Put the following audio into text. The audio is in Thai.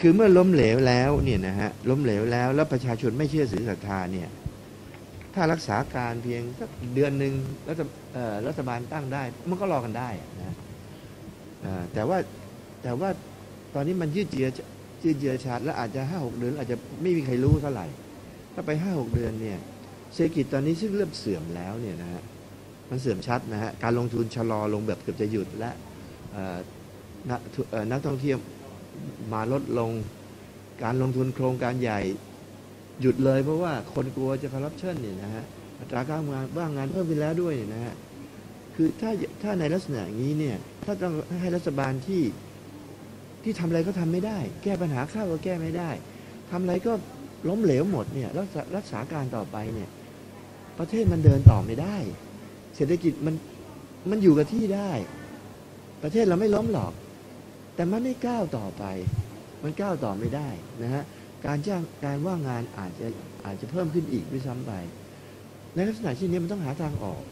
คือเมื่อล้มเหลวแล้วเนี่ยนะฮะล้มเหลวแล้วแล้วประชาชนไม่เชื่อถือศรัทธาเนี่ยถ้ารักษาการเพียงสักเดือนหนึ่งรัฐเอ่อรัฐบาลตั้งได้ มันก็รอกันได้นะแต่ว่าแต่ว่าตอนนี้มันยืดเยื้อยืดเยื้อชาติแล้วอาจจะห้าหกเดือน อาจจะไม่มีใครรู้เท่าไหร่ ถ้าไปห้าหกเดือนเนี่ยเศรษฐกิจตอนนี้ซึ่งเริ่มเสื่อมแล้วเนี่ยนะฮะมันเสื่อมชัดนะฮะการลงทุนชะลอลงแบบเกือบจะหยุดและนักนักท่องเที่ยว มาลดลง การลงทุนโครงการใหญ่ หยุดเลยเพราะว่าคนกลัวจะคอร์รัปชันเนี่ยนะฮะอัตราการงานว่างงานเพิ่มขึ้นแล้วด้วยเนี่ยนะฮะคือถ้าถ้าในลักษณะอย่างนี้เนี่ยถ้าต้องให้รัฐบาลที่ที่ทำอะไรก็ทำไม่ได้ แก้ปัญหาข้าวก็แก้ไม่ได้ทำอะไรก็ล้มเหลวหมดเนี่ยรักษารักษาการต่อไปเนี่ยประเทศมันเดินต่อไม่ได้ เศรษฐกิจมันมันอยู่กับที่ได้ ประเทศเราไม่ล้มหรอก แต่มันไม่ก้าวต่อไป มันก้าวต่อไม่ได้นะฮะการจ้างการว่างงานอาจจะอาจจะเพิ่มขึ้นอีกด้วยซ้ำไปในลักษณะเช่นนี้มันต้องหาทางออก